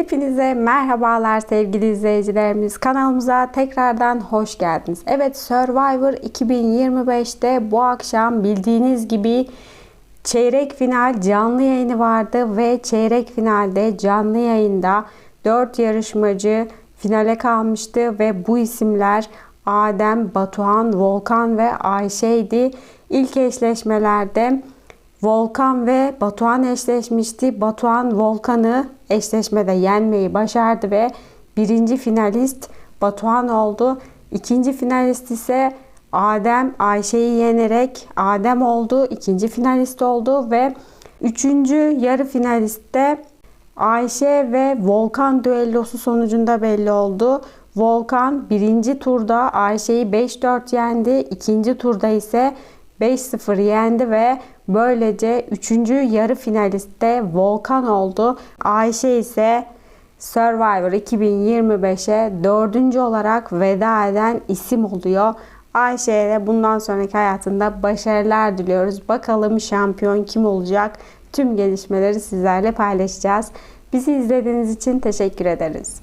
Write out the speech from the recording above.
Hepinize merhabalar sevgili izleyicilerimiz. Kanalımıza tekrardan hoş geldiniz. Evet Survivor 2025'te bu akşam bildiğiniz gibi çeyrek final canlı yayını vardı ve çeyrek finalde canlı yayında 4 yarışmacı finale kalmıştı ve bu isimler Adem, Batuhan, Volkan ve Ayşe'ydi. İlk eşleşmelerde Volkan ve Batuhan eşleşmişti. Batuhan Volkan'ı eşleşmede yenmeyi başardı ve birinci finalist Batuhan oldu. İkinci finalist ise Adem Ayşe'yi yenerek Adem oldu. ikinci finalist oldu ve üçüncü yarı finalistte Ayşe ve Volkan düellosu sonucunda belli oldu. Volkan birinci turda Ayşe'yi 5-4 yendi. ikinci turda ise 5-0 yendi ve böylece 3. yarı finalistte Volkan oldu. Ayşe ise Survivor 2025'e 4. olarak veda eden isim oluyor. Ayşe'ye de bundan sonraki hayatında başarılar diliyoruz. Bakalım şampiyon kim olacak? Tüm gelişmeleri sizlerle paylaşacağız. Bizi izlediğiniz için teşekkür ederiz.